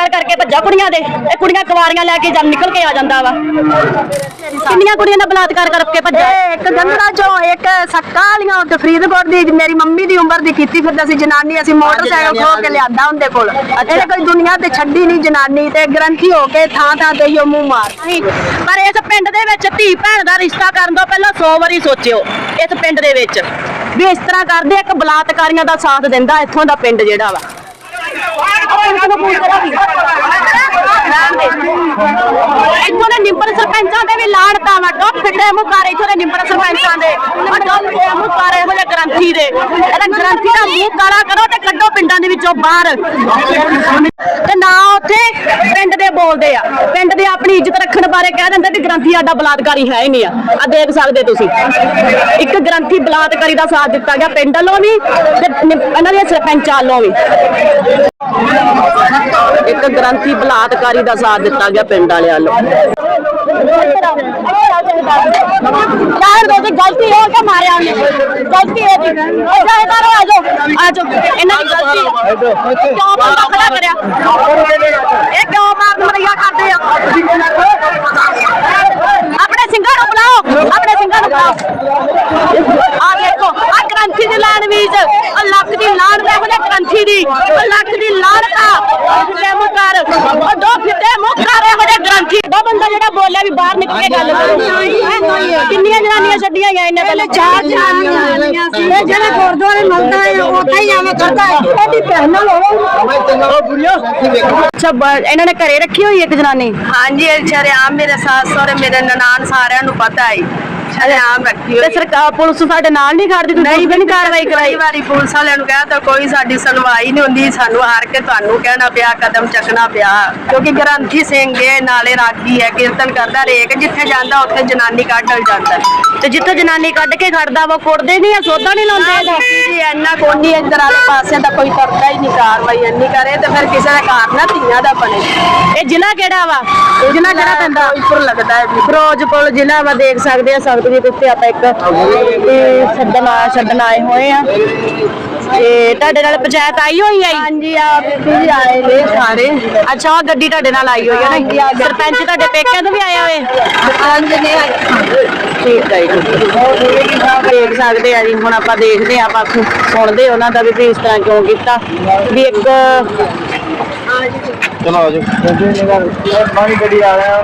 ਬਲਾਤਕਾਰ ਕਰਕੇ ਭੱਜਾ ਕੁੜੀਆਂ ਦੇ। ਇਹ ਕੁੜੀਆਂ ਕੁਵਾਰੀਆਂ ਲੈ ਕੇ ਜਾਂ ਨਿਕਲ ਕੇ ਆ ਜਾਂਦਾ ਵਾ। ਕਿੰਨੀਆਂ ਕੁੜੀਆਂ ਦਾ ਬਲਾਤਕਾਰ ਕਰਕੇ ਭੱਜਾ। ਇਹ ਇੱਕ ਗੰਦਰਾ ਚੋਂ ਇੱਕ ਸੱਕਾ ਵਾਲੀਆਂ ਤੇ ਫਰੀਦਕੋਟ ਦੀ ਮੇਰੀ ਮੰਮੀ ਦੀ ਉਮਰ ਦੀ ਕੀਤੀ ਫਿਰਦਾ ਸੀ ਜਨਾਨੀ। ਅਸੀਂ ਮੋਟਰਸਾਈਕਲ ਖੋ ਕੇ ਲਿਆਂਦਾ ਉਹਦੇ ਕੋਲ। ਇਹਨੇ ਕੋਈ ਦੁਨੀਆ ਤੇ ਛੱਡੀ ਨਹੀਂ ਜਨਾਨੀ ਤੇ ਗ੍ਰੰਥੀ ਹੋ ਕੇ ਥਾਂ ਥਾਂ ਤੇ ਹੀ ਉਹ ਮੂੰਹ ਮਾਰ ਨਹੀਂ ਪਰ ਇਸ ਪਿੰਡ ਦੇ ਵਿੱਚ ਧੀ ਭੈਣ ਦਾ ਰਿਸ਼ਤਾ ਕਰਨ ਤੋਂ ਪਹਿਲਾਂ 100 ਵਾਰੀ ਸੋਚਿਓ ਇਸ ਪਿੰਡ ਦੇ ਵਿੱਚ। ਵੀ ਇਸ ਤਰ੍ਹਾਂ ਕਰਦੇ ਇੱਕ ਬਲਾਤਕਾਰੀਆਂ ਦਾ ਸਾਥ ਦਿੰਦਾ ਇੱਥੋਂ ਦਾ ਪਿੰਡ ਜਿਹੜਾ ਵਾ। ਇੱਥੋਂ ਦੇ ਨਿੰਬਰ ਸਰਪੰਚਾਂ ਦੇ ਵੀ ਲਾਣਤਾ ਵਾ ਡੋਪ ਫਿੱਟੇ ਮੁਕਾਰੇ ਇੱਥੋਂ ਦੇ ਨਿੰਬਰ ਸਰਪੰਚਾਂ ਦੇ। ਆ ਡੋਪ ਫਿੱਟੇ ਮੁਕਾਰੇ ਇਹੋ ਜਿਹੇ ਗ੍ਰੰਥੀ ਦੇ। ਇਹਦਾ ਗ੍ਰੰਥੀ ਦਾ ਮੂੰਹ ਕਾਲਾ ਕਰੋ ਤੇ ਕੱਢੋ ਪਿੰਡਾਂ ਦੇ ਵਿੱਚੋਂ ਬਾਹਰ। ਤੇ ਨਾ ਉੱਥੇ ਪਿੰਡ ਦੇ ਬੋਲਦੇ ਆ। ਪਿੰਡ ਦੇ ਆਪਣੀ ਇੱਜ਼ਤ ਰੱਖਣ ਬਾਰੇ ਕਹਿ ਦਿੰਦੇ ਵੀ ਗ੍ਰੰਥੀ ਸਾਡਾ ਬਲਾਤਕਾਰੀ ਹੈ ਹੀ ਨਹੀਂ ਆ। ਆ ਦੇਖ ਸਕਦੇ ਤੁਸੀਂ। ਇੱਕ ਗ੍ਰੰਥੀ ਬਲਾਤਕਾਰੀ ਦਾ ਸਾਥ ਦਿੱਤਾ ਗਿਆ ਪਿੰਡ ਵੱਲੋਂ ਵੀ ਤੇ ਇਹਨਾਂ ਦੇ ਸਰਪੰਚਾਂ ਵੱਲੋਂ ਵੀ। ਇੱਕ ਗ੍ਰੰਥੀ ਬਲਾਤਕਾਰੀ ਦਾ ਸਾਥ ਦਿੱਤਾ ਗਿਆ ਪਿੰਡ ਵਾਲਿਆਂ ਵੱਲੋਂ। ਯਾਰ ਦੋ ਦੀ ਗਲਤੀ ਹੋ ਕੇ ਮਾਰਿਆ ਉਹਨੇ। ਗਲਤੀ ਹੈ ਜੀ ਅੱਛਾ ਇਹ ਕਰੋ ਆ ਜਾਓ। ਇਹਨਾਂ ਦੀ ਗਲਤੀ ਕਿਉਂ ਬੰਦਾ ਖੜਾ ਕਰਿਆ ਇਹ ਕਿਉਂ ਮਾਰਨ ਮਰਿਆ ਕਰਦੇ ਆ ਆਪਣੇ ਸਿੰਘਾਂ ਨੂੰ ਬੁਲਾਓ ਆਪਣੇ ਸਿੰਘਾਂ ਨੂੰ ਬੁਲਾਓ ਆ ਦੇਖੋ ਆ ਗ੍ਰੰਥੀ ਦੀ ਲਾਣ ਵੀਜ ਆ ਲੱਖ ਦੀ ਲਾਣ ਦੇ ਉਹਨੇ ਗ੍ਰੰਥੀ ਦੀ। ਉਹ ਲੱਖ ਦੀ ਲਾਣ ਦਾ ਫਿੱਟੇ ਮੁੱਖ ਕਰ ਉਹ ਦੋ ਫਿੱਟੇ ਮੁੱਖ ਕਰ ਇਹੋ ਜਿਹੇ ਗ੍ਰੰਥੀ। ਦਾ ਬੰਦਾ ਜਿਹੜਾ ਬੋਲਿਆ ਵੀ ਬਾਹਰ ਨਿਕਲ ਕੇ ਗੱਲ ਕਰੋ? ਕਿੰਨੀਆਂ ਜਨਾਨੀਆਂ ਛੱਡੀਆਂ ਗਈਆਂ ਇਹਨੇ ਪਹਿਲੇ? ਚਾਰ ਜਨਾਨੀਆਂ ਸੀ। ਇਹ ਜਿਹੜੇ ਗੁਰਦੁਆਰੇ ਮਿਲਦਾ ਹੈ ਉੱਥੇ ਹੀ ਐਵੇਂ ਕਰਦਾ ਹੈ। ਇਹਦੀ ਭੈਣ ਨਾਲ ਅੱਛਾ ਬ- ਇਹਨਾਂ ਨੇ ਘਰੇ ਰੱਖੀ ਹੋਈ ਇੱਕ ਜਨਾਨੀ? ਹਾਂਜੀ ਇਹ ਸ਼ਰਿਆਮ ਮੇਰੇ ਸੱਸ ਸਹੁਰੇ ਮੇਰੇ ਨਨਾਣ ਸਾਰਿਆਂ ਨੂੰ ਪਤਾ ਹੈ। ਸ਼ਰਿਆਮ ਰੱਖੀ ਤੇ ਹੋਈ ਸਰਕਾਰ ਪੁਲਿਸ ਸਾਡੇ ਨਾਲ ਨਹੀਂ ਖੜਦੀ ਤੁਸੀਂ ਨਹੀਂ ਨਹੀਂ ਕਾਰਵਾਈ ਕਈ ਕਰਾਈ। ਵਾਰੀ ਪੁਲਿਸ ਵਾਲਿਆਂ ਨੂੰ ਕਹਿ ਤਾਂ ਕੋਈ ਸਾਡੀ ਸੁਣਵਾਈ ਨਹੀਂ ਹੁੰਦੀ ਸਾਨੂੰ ਹਾਰ ਕੇ ਤੁਹਾਨੂੰ ਕਹਿਣਾ ਪਿਆ ਕਦਮ ਚੱਕਣਾ ਪਿਆ। ਕਿਉਂਕਿ ਗ੍ਰੰਥੀ ਸਿੰਘ ਇਹ ਨਾਲੇ ਰਾਗੀ ਹੈ ਕੀਰਤਨ ਕਰਦਾ ਰੇਕ ਜਿੱਥੇ ਜਾਂਦਾ ਉੱਥੇ ਜਨਾਨੀ ਕੱਢਲ ਜਾਂਦਾ। ਤੇ ਜਿੱਥੇ ਜਨਾਨੀ ਕੱਢ ਕੇ ਖੜਦਾ ਵਾ ਕੁੱਟਦੇ ਨਹੀਂ ਆ ਸੋਧਾ ਨਹੀਂ ਲਾਉਂਦੇ ਇਹਦਾ? ਜੀ ਇੰਨਾ ਕੋਨੀ ਇੱਧਰ ਵਾਲੇ ਪਾਸੇ ਦਾ ਕੋਈ ਕਰਦਾ ਹੀ ਨਹੀਂ ਕਾਰਵਾਈ ਇੰਨੀ ਕਰੇ ਤੇ ਫਿਰ ਕਿਸੇ ਦਾ ਘਰ ਨਾ ਧੀਆਂ ਦਾ ਬਣੇ। ਇਹ ਜ਼ਿਲ੍ਹਾ ਕਿਹੜਾ ਵਾ? ਜ਼ਿਲ੍ਹਾ ਕਿਹੜਾ ਪੈਂਦਾ? ਫਿਰੋਜ਼ਪੁਰ ਲੱਗਦਾ ਹੈ ਜੀ। ਫਿਰੋਜ਼ਪੁਰ ਜ਼ਿਲ੍ਹਾ ਵਾ ਦੇਖ ਸਕਦੇ ਆ ਸੰਗਤ ਜੀ ਉੱਤੇ ਆਪਾਂ ਇੱਕ ਤੇ ਛੱਡਣ ਆ ਛੱਡਣ ਆਏ ਹੋਏ ਆ। ਤੇ ਤੁਹਾਡੇ ਨਾਲ ਪੰਚਾਇਤ ਆਈ ਹੋਈ ਆ ਹਾਂਜੀ ਆ ਬੀਬੀ ਜੀ ਆਏ ਨੇ ਸਾਰੇ। ਅੱਛਾ ਉਹ ਗੱਡੀ ਤੁਹਾਡੇ ਨਾਲ ਆਈ ਹੋਈ ਆ ਨਾ ਸਰਪੰਚ ਤੁਹਾਡੇ ਪੇਕਿਆਂ ਤੋਂ ਵੀ ਆਏ ਹੋਏ? ਪੰਜ ਨੇ ਠੀਕ ਹੈ ਜੀ ਦੇਖ ਸਕਦੇ ਆ ਜੀ ਹੁਣ ਆਪਾਂ ਦੇਖਦੇ ਆ ਆਪਾਂ ਸੁਣਦੇ ਉਹਨਾਂ ਦਾ ਵੀ ਵੀ ਇਸ ਤਰ੍ਹਾਂ ਕਿਉਂ ਕੀਤਾ। ਵੀ ਇੱਕ ਚਲੋ ਆਜੋ ਗੱਡੀ ਆ ਰਿਹਾ।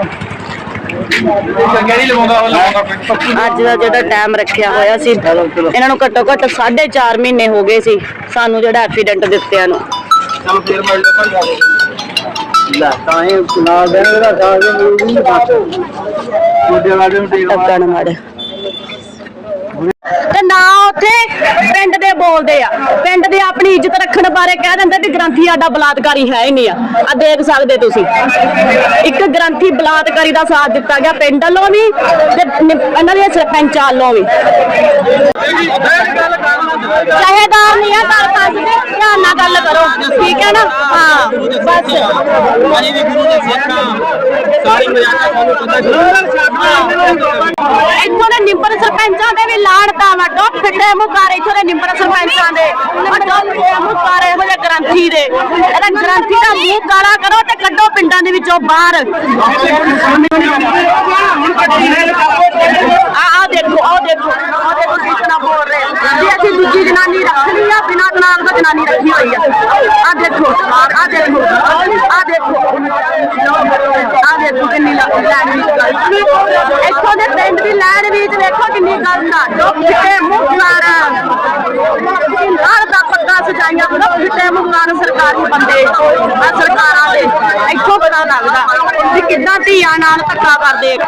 ਚੰਗੇ ਨਹੀਂ ਲਵਾਉਂਦਾ ਉਹ? ਲਾਉਂਦਾ ਅੱਜ ਦਾ ਜਿਹੜਾ ਟਾਈਮ ਰੱਖਿਆ ਹੋਇਆ ਸੀ ਇਹਨਾਂ ਨੂੰ ਘੱਟੋ ਘੱਟ 4.5 ਮਹੀਨੇ ਹੋ ਗਏ ਸੀ ਸਾਨੂੰ ਜਿਹੜਾ ਐਕਸੀਡੈਂਟ ਦਿੱਤਿਆਂ ਨੂੰ। ਚਲੋ ਫੇਰ ਮਿਲ ਜਾ ਭਾਈ ਲੈ ਤਾਂ ਇਹ ਨਾਲ ਦੇ ਦਾ ਸਾਹ ਦੇ ਮਿਲ ਨਹੀਂ ਬਸ। ਮੁੰਡੇ ਵਾਲੇ ਨੂੰ ਟੇਕ ਮਾਰ ਟੱਕਣ ਮਾਰ। ਤੇ ਨਾ ਉੱਥੇ ਪਿੰਡ ਦੇ ਬੋਲਦੇ ਆ। ਪਿੰਡ ਦੇ ਆਪਣੀ ਇੱਜ਼ਤ ਰੱਖਣ ਬਾਰੇ ਕਹਿ ਦਿੰਦੇ ਵੀ ਗ੍ਰੰਥੀ ਸਾਡਾ ਬਲਾਤਕਾਰੀ ਹੈ ਹੀ ਨਹੀਂ ਆ। ਆ ਦੇਖ ਸਕਦੇ ਤੁਸੀਂ। ਇੱਕ ਗ੍ਰੰਥੀ ਬਲਾਤਕਾਰੀ ਦਾ ਸਾਥ ਦਿੱਤਾ ਗਿਆ ਪਿੰਡ ਵੱਲੋਂ ਵੀ ਤੇ ਇਹਨਾਂ ਦੇ ਸਰਪੰਚਾਂ ਵੱਲੋਂ ਵੀ। ਚਾਹੇਦਾਰ ਨਹੀਂ ਆ ਕਰ ਸਕਦੇ ਧਿਆਨ ਨਾਲ ਗੱਲ ਕਰੋ। ਠੀਕ ਹੈ ਨਾ? ਹਾਂ, ਬਸ। ਭਾਜੀ ਵੀ ਗੁਰੂ ਦੇ ਸਿੱਖਾਂ ਸਾਰੀ ਮਰਿਆਦਾ ਸਾਨੂੰ ਪਤਾ ਇੱਥੋਂ ਦੇ ਨਿੰਬਰ ਸਰਪੰਚਾਂ ਦੇ ਵੀ ਲਾਣਤਾ ਵਾ ਵੱਡੋ ਫਿੱਟੇ ਮੁਕਾਰੇ ਇੱਥੋਂ ਦੇ ਨਿੰਬਰ ਸਰਪੰਚਾਂ ਦੇ। ਆ ਇਹੋ ਜਿਹੇ ਗ੍ਰੰਥੀ ਦੇ। ਇਹਦਾ ਗ੍ਰੰਥੀ ਦਾ ਮੂੰਹ ਕਾਲਾ ਕਰੋ ਤੇ ਕੱਢੋ ਪਿੰਡਾਂ ਦੇ ਵਿੱਚੋਂ ਬਾਹਰ। ਆ ਆ ਦੇਖੋ ਆ ਦੇਖੋ ਆ ਦੇਖੋ ਕਿਸ ਤਰ੍ਹਾਂ ਬੋਲ ਰਹੇ ਆ। ਅਸੀਂ ਦੂਜੀ ਜਨਾਨੀ ਰੱਖਣੀ ਆ, ਬਿਨਾਂ ਤਲਾਕ ਤੋਂ ਜਨਾਨੀ ਰੱਖੀ ਹੋਈ ਆ। ਆ ਦੇਖੋ ਆ ਦੇਖੋ ਆ ਦੇਖੋ ਕਿੰਨੀ ਲੈਣ ਵੀ ਇੱਥੋਂ ਦੇ ਪਿੰਡ ਦੀ ਲੈਣ ਵਿੱਚ ਵੇਖੋ ਕਿੰਨੀ ਗੰਦ ਆ ਜੋ ਫਿੱਟੇ ਮੁੱਖ ਨਾਲ ਦਾ ਬੜਾ ਫਿੱਟੇ ਮੁੱਖ ਨਾਲ ਸਰਕਾਰੀ ਬੰਦੇ ਆ ਸਰਕਾਰਾਂ ਦੇ ਇੱਥੋਂ ਪਤਾ ਲੱਗਦਾ ਵੀ ਕਿੱਦਾਂ ਧੀਆਂ ਨਾਲ ਧੱਕਾ ਕਰਦੇ ਇੱਕ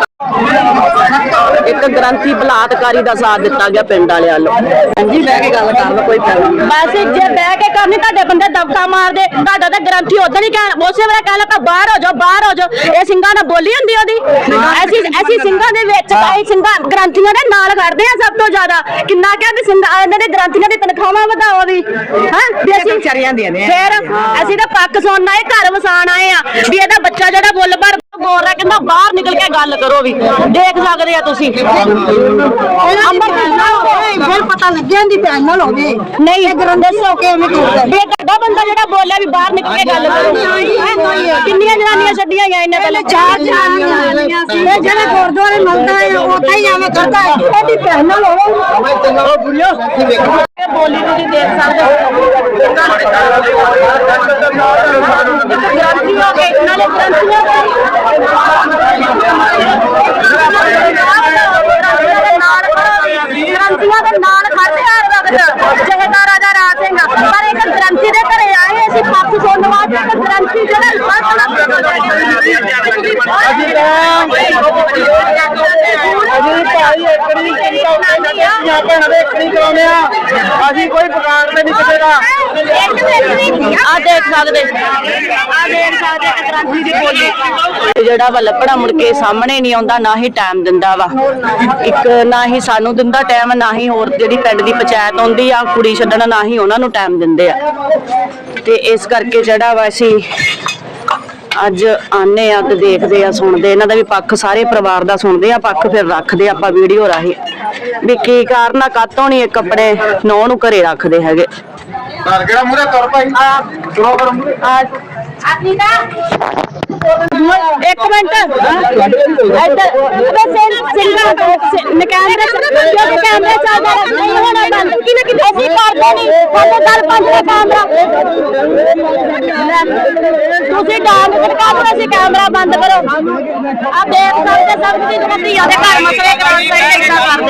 ਇੱਕ ਗ੍ਰੰਥੀ ਬਲਾਤਕਾਰੀ ਦਾ ਸਾਥ ਦਿੱਤਾ ਗਿਆ ਪਿੰਡ ਵਾਲਿਆਂ ਵੱਲੋਂ ਹਾਂਜੀ ਬਹਿ ਕੇ ਗੱਲ ਕਰ ਲਓ ਕੋਈ ਪ੍ਰੋਬਲਮ ਨਹੀਂ। ਬਸ ਜੇ ਬਹਿ ਕੇ ਕਰਨੀ ਤੁਹਾਡੇ ਬੰਦੇ ਦਬਕਾ ਮਾਰਦੇ ਤੁਹਾਡਾ ਤਾਂ ਗ੍ਰੰਥੀ ਉਦੋਂ ਹੀ ਕਹਿ ਉਸੇ ਵੇਲੇ ਕਹਿ ਲੱਗਾ ਬਾਹਰ ਹੋ ਜਾਓ ਬਾਹਰ ਹੋ ਜਾਓ। ਇਹ ਸਿੰਘਾਂ ਨਾਲ ਬੋਲੀ ਹੁੰਦੀ ਉਹਦੀ? ਅਸੀਂ ਅਸੀਂ ਸਿੰਘਾਂ ਦੇ ਵਿੱਚ ਅਸੀਂ ਸਿੰਘਾਂ ਗ੍ਰੰਥੀਆਂ ਦੇ ਨਾਲ ਖੜਦੇ ਆ ਸਭ ਤੋਂ ਜ਼ਿਆਦਾ। ਕਿੰਨਾ ਕਿਹਾ ਵੀ ਸਿੰਘ ਇਹਨਾਂ ਦੇ ਗ੍ਰੰਥੀਆਂ ਦੀ ਤਨਖਾਹਾਂ ਵਧਾਓ ਵੀ ਹਾਂ? ਵੀ ਅਸੀਂ ਵਿਚਾਰੀਆਂ ਦੀਆਂ ਨੇ। ਫੇਰ ਅਸੀਂ ਤਾਂ ਪੱਕ ਸੁਣਨ ਆਏ ਘਰ ਵਸਾਣ ਆਏ ਆ। ਵੀ ਇਹਦਾ ਬੱਚਾ ਜਿਹੜਾ ਬੁੱਲ ਭਰ ਰਿਹਾ ਕਹਿੰਦਾ ਬਾਹਰ ਨਿਕਲ ਕੇ ਗੱਲ ਕਰੋ ਵੀ। ਦੇਖ ਸਕਦੇ ਆ ਤੁਸੀਂ। ਫਿਰ ਪਤਾ ਲੱਗਿਆ ਦੀ ਭੈਣ ਨਾਲ ਹੋਵੇ ਨਹੀਂ। ਦੱਸੋ ਕਿਵੇਂ ਕਰਦਾ ਇਹ ਵੱਡਾ ਬੰਦਾ ਜਿਹੜਾ ਬੋਲਿਆ ਵੀ ਬਾਹਰ ਨਿਕਲ ਕੇ ਗੱਲ ਕਰੋ। ਹੀ ਇਹਨੇ ਪਹਿਲੇ? ਚਾਰ ਜਨਾਨੀਆਂ ਸੀ। ਇਹ ਜਿਹੜਾ ਗੁਰਦੁਆਰੇ ਮਿਲਦਾ ਹੈ ਉੱਥੇ ਹੀ ਐਵੇਂ ਕਰਦਾ ਹੈ। ਇਹਦੀ ਭੈਣ ਨਾਲ ਹੋਵੇ। ਮੈਂ ਚੰਗਾ ਹੋ ਗੁੜੀਆ ਦੇਖੋ ਬੋਲੀ ਤੁਸੀਂ ਦੇਖ ਸਕਦੇ ਹੋ ਗ੍ਰੰਥੀਆਂ ਦੇ ਨਾਲੇ ਗ੍ਰੰਥੀਆਂ ਗ੍ਰੰਥੀਆਂ ਦੇ ਨਾਲ ਖੜਦੇ ਆ ਵਕਤ ਜਹੇਦਾਰ ਰਾਜਾ ਰਾਜ ਸਿੰਘ ਪਰ ਇੱਕ ਗ੍ਰੰਥੀ ਦੇ ਘਰੇ ਆਏ ਅਸੀਂ ਪੱਖ ਸੁਣਨ ਵਾਸਤੇ ਇੱਕ ਗ੍ਰੰਥੀ ਜਿਹੜਾ ਅਸੀਂ ਭਾਈ ਇਕੜੀ ਚਿੰਤਾ ਭੈਣਾਂ ਦੇ ਇਕੜੀ ਕਰਾਉਨੇ ਆ ਅਸੀਂ ਕੋਈ ਪਕਾਰ ਤੇ ਨਹੀਂ ਕਿਸੇ ਦਾ ਆ ਦੇਖ ਸਕਦੇ। ਆ ਦੇਖ ਸਕਦੇ ਇੱਕ ਗ੍ਰੰਥੀ ਦੀ ਬੋਲੀ। ਜਿਹੜਾ ਵਾ ਲੱਭਣਾ ਮੁੜ ਕੇ ਸਾਹਮਣੇ ਨਹੀਂ ਆਉਂਦਾ ਨਾ ਹੀ ਟਾਈਮ ਦਿੰਦਾ ਵਾ। ਇੱਕ ਨਾ ਹੀ ਸਾਨੂੰ ਦਿੰਦਾ ਟਾਈਮ ਨਾ ਹੀ ਹੋਰ ਜਿਹੜੀ ਪਿੰਡ ਦੀ ਪੰਚਾਇਤ ਆਉਂਦੀ ਆ ਕੁੜੀ ਛੱਡਣ ਨਾ ਹੀ ਉਹਨਾਂ ਨੂੰ ਟਾਈਮ ਦਿੰਦੇ ਆ। ਤੇ ਇਸ ਕਰਕੇ ਜਿਹੜਾ ਵਾ ਅਸੀਂ ਅੱਜ ਆਨੇ ਆ ਤੇ ਦੇਖਦੇ ਆ ਸੁਣਦੇ ਇਹਨਾਂ ਦਾ ਵੀ ਪੱਖ ਸਾਰੇ ਪਰਿਵਾਰ ਦਾ ਸੁਣਦੇ ਆ ਪੱਖ ਫਿਰ ਰੱਖਦੇ ਆ ਆਪਾਂ ਵੀਡੀਓ ਰਾਹੀਂ। ਵੀ ਕੀ ਕਾਰਨ ਆ ਕਾਤੋਂ ਨਹੀਂ ਇੱਕ ਆਪਣੇ ਨੌ ਨੂੰ ਘਰੇ ਰੱਖਦੇ ਹੈਗੇ? ਘਰ ਕਿਹੜਾ ਮੂਰੇ ਤੁਰ ਭਾਈ ਤੁਰੋ ਕਰ ਮੂਰੇ ਇੱਕ ਮਿੰਟ। ਇੱਧਰ ਕੈਮਰਾ ਚੱਲਦਾ ਨਹੀਂ ਹੋਣਾ ਬੰਦ। ਕਿਨੇ ਕਿਨੇ ਅਸੀਂ ਕਰਦੇ ਨਹੀਂ? ਸਾਡੇ ਦਲ ਪੰਜ ਦਾ ਕੈਮਰਾ। ਤੁਸੀਂ ਡਾਂਗ ਖੜਕਾ ਦੋ ਅਸੀਂ ਕੈਮਰਾ ਬੰਦ ਕਰੋ। ਆ ਦੇਖ ਸਕਦੇ ਸਭ ਦੀ ਧੀਆਂ ਦੇ ਘਰ ਮਸਲੇ ਕਰਾਉਣ ਲਈ ਇਦਾਂ ਕਰਦੇ।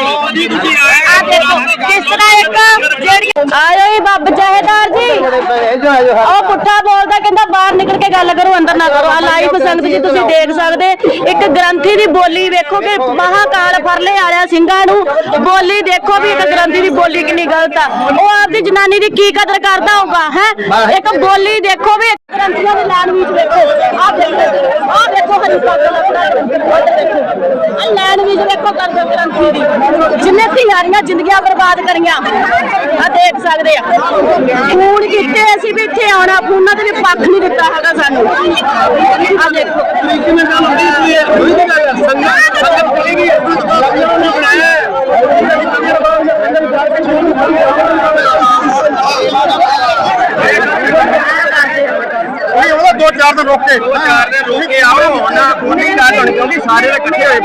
ਆ ਦੇਖੋ ਕਿਸ ਤਰ੍ਹਾਂ ਇੱਕ ਜਿਹੜੀ ਆਇਓ ਹੀ ਬੱਬ ਜਹੇਦਾਰ ਜੀ। ਉਹ ਪੁੱਠਾ ਬੋਲਦਾ ਕਹਿੰਦਾ ਬਾਹਰ ਨਿਕਲ ਕੇ ਗੱਲ ਕਰੋ ਅੰਦਰ ਨਾ ਕਰੋ। ਆ ਲਾਈਵ ਸੰਗਤ ਜੀ ਤੁਸੀਂ ਦੇਖ ਸਕਦੇ, ਇੱਕ ਗ੍ਰੰਥੀ ਦੀ ਬੋਲੀ ਵੇਖੋ ਕਿ ਮਹਾਕਾਲ ਫਰਲੇ ਆਲਿਆ ਸਿੰਘਾਂ ਨੂੰ ਬੋਲੀ ਦੇਖੋ ਵੀ ਇੱਕ ਗ੍ਰੰਥੀ ਦੀ ਬੋਲੀ ਕਿੰਨੀ ਗਲਤ ਆ। ਉਹ ਆਪਦੀ ਜਨਾਨੀ ਦੀ ਕੀ ਕਦਰ ਕਰਦਾ ਹੋਊਗਾ, ਹੈ? ਇੱਕ ਬੋਲੀ ਦੇਖੋ ਵੀ ਗ੍ਰੰਥੀਆਂ ਦੀ ਲਾਈਨ ਵਿੱਚ ਵੇਖੋ। ਆ ਦੇਖੋ ਆ ਦੇਖੋ ਹਰੀ ਆ ਲਾਈਨ ਵਿੱਚ ਵੇਖੋ ਕਰਦੇ ਗ੍ਰੰਥੀ ਦੀ। ਜਿੰਨੇ ਧੀਆਰੀਆਂ ਜ਼ਿੰਦਗੀਆਂ ਬਰਬਾਦ ਕਰੀਆਂ ਆ ਦੇਖ ਸਕਦੇ ਆ। ਫੋਨ ਕੀਤੇ ਅਸੀਂ ਵੀ ਇੱਥੇ ਆਉਣਾ ਫੋਨਾਂ ਤੇ ਵੀ ਪੱਖ ਨਹੀਂ ਦਿੱਤਾ ਹੈਗਾ ਸਾਨੂੰ। ਆ ਦੇਖੋ। ਕਿਵੇਂ ਗੱਲ ਹੁੰਦੀ ਪਈ ਹੈ ਹੋਈ ਨਹੀਂ ਗੱਲ ਸੰਗਤ ਸੰਗਤ ਚਲੇਗੀ ਉਹਨੇ ਬਣਾਇਆ ਨਹੀਂ ਚਾਰ ਦਿਨ ਰੁਕ ਕੇ। ਚਾਰ ਦਿਨ ਰੁਕ ਕੇ ਆਓ ਨਾ ਉਹਨੀ ਗੱਲ ਹੋਣੀ ਕਿਉਂਕਿ ਸਾਰੇ ਦੇ ਇਕੱਠੇ ਹੋਏ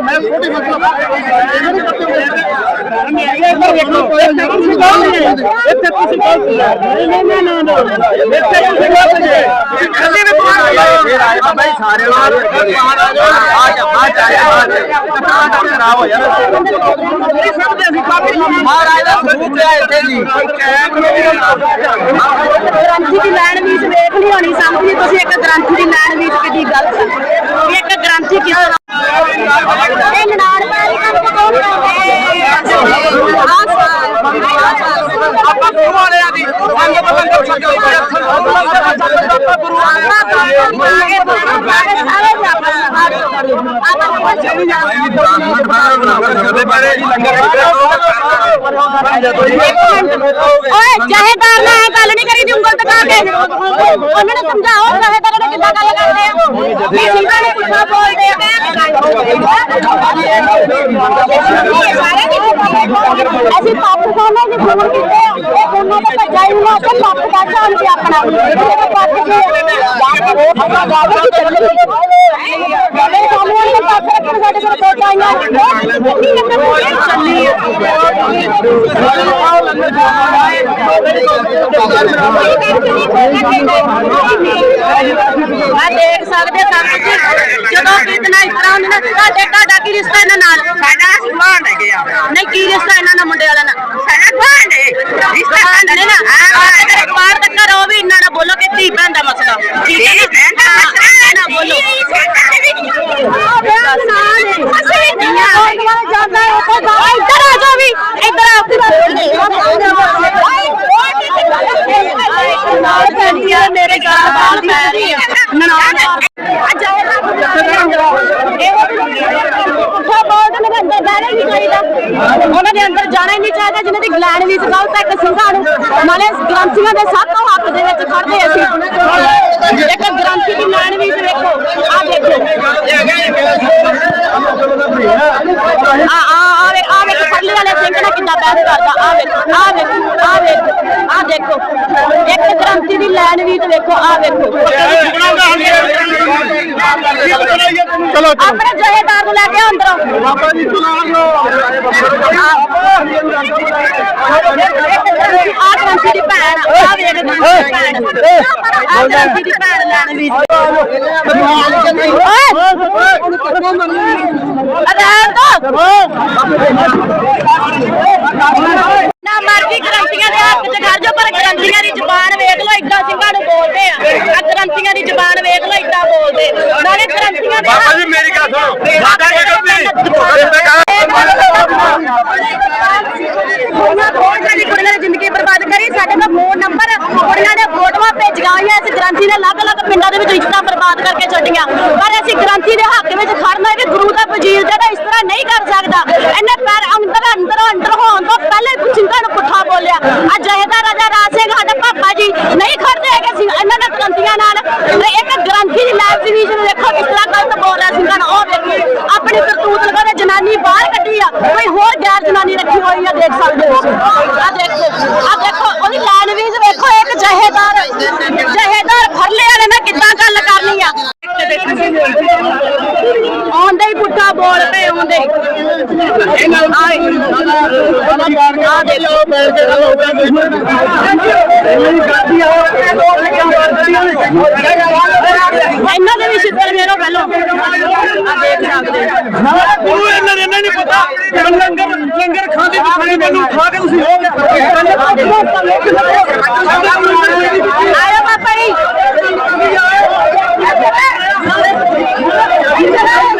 ਮੈਂ ਛੋਟੀ ਮਤਲਬ ਇੱਥੇ ਤੁਸੀਂ ਗੱਲ ਨਹੀਂ ਨਹੀਂ ਨਹੀਂ ਨਹੀਂ ਇੱਥੇ ਤੁਸੀਂ ਗੱਲ ਜੇ ਵੀ ਫਿਰ। ਆਏ ਬਾਬਾ ਜੀ ਸਾਰੇ ਨਾਲ ਆ ਜਾ ਆ ਜਾ ਖਰਾਬ ਹੋ ਜਾਣਾ ਨਹੀਂ ਮਹਾਰਾਜ ਦਾ ਸਰੂਪ ਹੈ ਇੱਥੇ ਜੀ ਗ੍ਰੰਥੀ ਦੀ ਲਾਈਨ ਵਿੱਚ ਵੇਖ ਲਈ ਹੋਣੀ ਸਾਹਮਣੇ ਤੁਸੀਂ ਇੱਕ ਗ੍ਰੰਥੀ ਦੀ ਲਾਈਨ ਵਿੱਚ ਕਿੱਡੀ ਗਲਤ ਹੈ। ਵੀ ਇੱਕ ਗ੍ਰੰਥੀ ਕਿਸ ਤਰ੍ਹਾਂ ਇਹ ਨਨਾਣ ਪਾਰੀ ਕੰਮ ਕੌਣ ਆਪਾਂ ਗੁਰੂ ਵਾਲਿਆਂ ਦੀ ਸੰਗ ਪਤੰਗ ਛੱਡੋ ਆਪਾਂ ਗੁਰੂ ਓਏ ਜਹੇਦਾਰ ਨਾਲ ਇਹ ਗੱਲ ਨਹੀਂ ਕਰੀ ਦੀ ਉਂਗਲ ਟਕਾ ਕੇ ਉਹਨਾਂ ਨੂੰ ਸਮਝਾਓ ਜਹੇਦਾਰ ਨੇ ਕਿੱਦਾਂ ਗੱਲ ਕਰਦੇ ਆ ਇਹ ਸਿੰਘਾਂ ਨੂੰ ਪੁੱਠਾ ਬੋਲਦੇ ਆ ਅਸੀਂ ਪੱਪ ਖਾਣੇ ਦੀ ਫੋਨ ਕੀਤੇ ਆ ਇਹ ਉਹਨਾਂ ਦੇ ਭੱਜਾ ਹੀ ਨਾ ਤੇ ਪੱਪ ਦਾ ਚਾਲ ਵੀ ਆਪਣਾ ਇਹ ਪੱਪ ਕੇ ਉਹ ਪੱਕਾ ਗਾਵੇ ਕਿ ਚੱਲ ਗਏ ਸਾਨੂੰ ਉਹਨੇ ਪੱਪ ਰੱਖਣ ਸਾਡੇ ਕੋਲ ਕੋਟ ਆਈਆਂ ਨਹੀਂ ਲੱਗਦਾ ਚੱਲੀ ਆ ਦੇਖ ਸਕਦੇ ਸਭ ਕੁਝ ਜਦੋਂ ਕਿਤਨਾ ਇਸ ਤਰ੍ਹਾਂ ਹੁੰਦਾ ਨਾ ਤੁਹਾਡੇ ਤੁਹਾਡਾ ਕੀ ਰਿਸ਼ਤਾ ਇਹਨਾਂ ਨਾਲ ਸਾਡਾ ਸਮਾਨ ਹੈ ਗਿਆ ਨਹੀਂ ਕੀ ਰਿਸ਼ਤਾ ਇਹਨਾਂ ਨਾਲ ਮੁੰਡੇ ਵਾਲਾ ਨਾਲ ਸਾਡਾ ਭਾਂਡ ਹੈ ਰਿਸ਼ਤਾ ਨਹੀਂ ਨਾ ਆ ਤੇਰੇ ਬਾਹਰ ਤੱਕ ਰੋ ਵੀ ਇੰਨਾ ਨਾ ਬੋਲੋ ਕਿ ਧੀ ਭੈਣ ਦਾ ਮਸਲਾ ਠੀਕ ਹੈ ਭੈਣ ਦਾ ਮਸਲਾ ਨਾ ਬੋਲੋ ਭੈਣ ਨਾਲ ਅਸੀਂ ਧੀਆਂ ਜਾਂਦਾ ਉੱਥੇ ਇੱਧਰ ਆ ਜਾ ਵੀ ਇੱਧਰ ਆ ਮੇਰੇ ਗਾਲ ਬਾਲ ਪੈ ਰਹੀ ਆ ਨਨਾਣ ਆ ਜਾਓ ਪੁੱਠਾ ਬੋਲਦੇ ਨੇ ਅੰਦਰ ਬਹਿਣਾ ਹੀ ਨਹੀਂ ਚਾਹੀਦਾ ਉਹਨਾਂ ਦੇ ਅੰਦਰ ਜਾਣਾ ਹੀ ਨਹੀਂ ਚਾਹੀਦਾ ਜਿਨ੍ਹਾਂ ਦੀ ਗਲੈਂਡ ਵੀ ਗਲਤ ਹੈ ਇੱਕ ਸਿੰਘਾਂ ਨੂੰ ਨਾਲੇ ਗ੍ਰੰਥੀਆਂ ਦੇ ਸਭ ਤੋਂ ਹੱਕ ਦੇ ਵਿੱਚ ਖੜਦੇ ਅਸੀਂ ਇੱਕ ਗ੍ਰੰਥੀ ਦੀ ਲੈਣ ਵੀ ਵੇਖੋ ਆ ਦੇਖੋ ਆ ਆ ਆ ਵੇ ਆ ਵੇ ਫਰਲੇ ਕਿੱਦਾਂ ਬਹਿਸ ਕਰਦਾ ਆ ਵੇ ਆ ਵੇ ਆ ਵੇ ਆ ਦੇਖੋ। ਇੱਕ ਗ੍ਰੰਥੀ ਦੀ ਲਾਈਨ ਵੀ ਤੇ ਵੇਖੋ ਆ ਵੇਖੋ। ਚਲੋ ਆਪਣੇ ਜਹੇਦਾਰ ਨੂੰ ਲੈ ਕੇ ਅੰਦਰੋਂ। ਬਾਬਾ ਜੀ ਸੁਣਾ ਆ। ਗ੍ਰੰਥੀ ਦੀ ਭੈਣ ਆ। ਵੇਖ ਦੀ ਭੈਣ ਆ। ਗ੍ਰੰਥੀ ਦੀ ਭੈਣ ਲੈਣ ਵੀ ਅਦਾਨ ਨਾ ਮਰਜ਼ੀ ਗਰੰਟੀਆਂ ਦੇ ਹੱਥ 'ਚ ਖੜ ਜਾਓ ਪਰ ਗਰੰਟੀਆਂ ਦੀ ਜ਼ੁਬਾਨ ਵੇਖ ਲਓ ਏਦਾਂ ਸਿੰਘਾਂ ਨੂੰ ਬੋਲਦੇ ਆ ਆ ਗਰੰਟੀਆਂ ਦੀ ਜ਼ੁਬਾਨ ਵੇਖ ਲਓ ਏਦਾਂ ਬੋਲਦੇ ਨਾਲੇ ਗਰੰਟੀਆਂ ਦੇ ਬਾਬਾ ਜੀ ਮੇਰੀ ਗੱਲ ਸੁਣੋ। ਬਾਬਾ ਜੀ ਸਾਡੀ ਕੁੜੀਆਂ ਦੀ ਜ਼ਿੰਦਗੀ ਬਰਬਾਦ ਕਰੀ ਸਾਡੇ ਕੋਲ ਫੋਨ ਨੰਬਰ ਕੁੜੀਆਂ ਨੇ ਫੋਟੋਆਂ ਭੇਜੀਆਂ ਹੋਈਆਂ ਇਸ ਗ੍ਰੰਥੀ ਨੇ ਅਲੱਗ-ਅਲੱਗ ਪਿੰਡਾਂ ਦੇ ਵਿੱਚ ਇੱਜ਼ਤਾਂ ਬਰਬਾਦ ਕਰਕੇ ਛੱਡੀਆਂ। ਪਰ ਅਸੀਂ ਗ੍ਰੰਥੀ ਦੇ ਹੱਕ ਵਿੱਚ ਖੜਨਾ ਕਿ ਗੁਰੂ ਦਾ ਵਜ਼ੀਰ ਜਿਹੜਾ ਇਸ ਤਰ੍ਹਾਂ ਨਹੀਂ ਕਰ ਸਕਦਾ। ਇਹਨੇ ਪੈਰ ਹੋਣ ਤੋਂ ਪਹਿਲੇ ਸਿੰਘਾਂ ਨੂੰ ਪੁੱਠਾ ਬੋਲਿਆ। ਆ ਜਹੇਦਾਰ ਰਾਜਾ ਰਾਜ ਸਿੰਘ ਸਾਡੇ ਪਾਪਾ ਜੀ ਨਹੀਂ ਖੜਦੇ ਹੈਗੇ ਸੀ, ਇਹਨਾਂ ਨੇ ਗ੍ਰੰਥੀਆਂ ਨਾਲ। ਇੱਕ ਗ੍ਰੰਥੀ ਦੀ ਲਾਈਵ ਡਿਵੀਜ਼ਨ ਵੇਖੋ ਕਿਸ ਤਰ੍ਹਾਂ ਗਲਤ ਬੋਲ ਰਿਹਾ ਸਿੰਘਾਂ ਨੂੰ ਉਹ ਵੇਖੋ ਆਪਣੀ ਕਰਤੂਤ ਲਗਾਵੇ ਜਨਾਨੀ ਬਾਹਰ ਕੱਢੀ ਆ। ਕੋਈ ਹੋਰ ਗੈਰ ਜਨਾਨੀ ਰੱਖੀ ਹੋਈ ਆ, ਦੇਖ ਸਕਦੇ ਹੋ ਆ ਦੇਖੋ ਆ ਦੇਖੋ ਉਹਦੀ ਲਾਈਨ ਵੀਜ਼ ਵੇਖੋ ਇੱਕ ਜਹੇਦਾਰ ਜਹੇਦਾਰ ਫਰਲੇ ਵਾਲੇ ਨਾਲ ਕਿੱਦਾਂ ਗੱਲ ਕਰਨੀ ਆ ਆਉਂਦੇ ਹੀ ਪੁੱਠਾ ਬੋਲ ਪਏ ਆਉਂਦੇ ਹੀ ਆ ਦੇਖੋ ਇਹਨਾਂ ਦੇ ਵੀ ਛਿੱਤਰ ਮੇਰੋ ਪਹਿਲੋਂ। ਆ ਦੇਖ ਸਕਦੇ ਹੋ ਗੁਰੂ ਇਹਨਾਂ ਨੇ ਨਹੀਂ ਪਤਾ। ਲੰਗਰ ਲੰਗਰ ਖਾਂਦੇ ਦਿਖਾਣੇ ਮੈਨੂੰ ਖਾ ਕੇ ਤੁਸੀਂ ਹੋ ਆਇਓ ਬਾਬਾ ਜੀ